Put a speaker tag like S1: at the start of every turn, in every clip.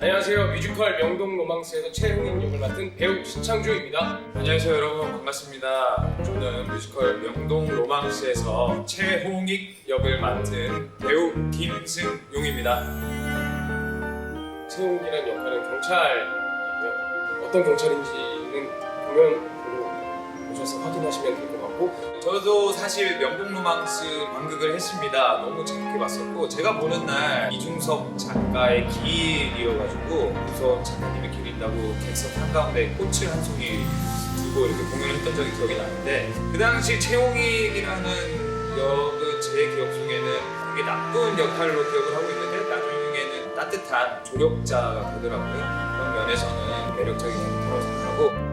S1: 안녕하세요. 뮤지컬 명동 로망스에서 최홍인 역을 맡은 배우 신창주입니다.
S2: 안녕하세요 여러분 반갑습니다. 저는 뮤지컬 명동 로망스에서 최홍익 역을 맡은 배우 김승용입니다.
S1: 최홍이라는 역할은 경찰이고요. 어떤 경찰인지는 공연 보고 오셔서 확인하시면 될 것 같 고
S2: 저도 사실 명동 로망스 연극을 했습니다. 너무 재밌게 봤었고 제가 보는 날 이중섭 작가의 기일이어가지고 무서운 작가님의 기일인다고 객석 한가운데 꽃을 한 송이 두고 이렇게 공연을 했던 적이 기억이 나는데 그 당시 최홍익이라는 역은 제 기억 속에는 되게 나쁜 역할로 기억을 하고 있는데 나중에는 따뜻한 조력자가 되더라고요. 그런 면에서는 매력적인 캐릭터라고 생각하고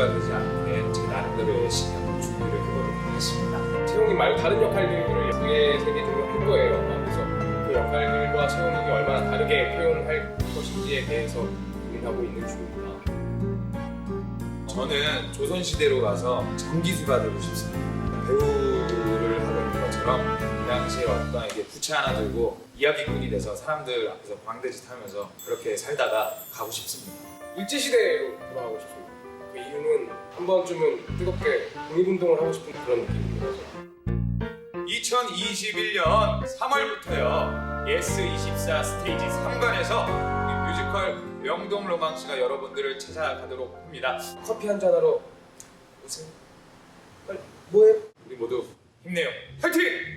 S2: 누가 되지 않게 제 나름대로 열심히 한번 준비를 해보도록 하겠습니다.
S1: 최홍이 말고 다른 역할들을 두개 세개 정도 할 거예요. 그래서 그 역할들과 최홍이 얼마나 다르게 표현할 것인지에 대해서 고민하고 있는 중입니다.
S2: 저는 조선시대로 가서 전기수가 되고 싶습니다. 배우를 있는 것처럼 그 당시에 어떤 이게 부채 하나 들고 이야기꾼이 돼서 사람들 앞에서 광대짓 하면서 그렇게 살다가 가고 싶습니다.
S1: 일제시대로 돌아가고 싶습니다. 그 이유는 한 번쯤은 뜨겁게 독립운동을 하고 싶은 그런 느낌이라서
S2: 2021년 3월부터요. 예스24 스테이지 3관에서 뮤지컬 명동 로망스가 여러분들을 찾아가도록 합니다.
S1: 커피 한 잔 하러 오세요. 빨리 뭐해?
S2: 우리 모두 힘내요. 화이팅!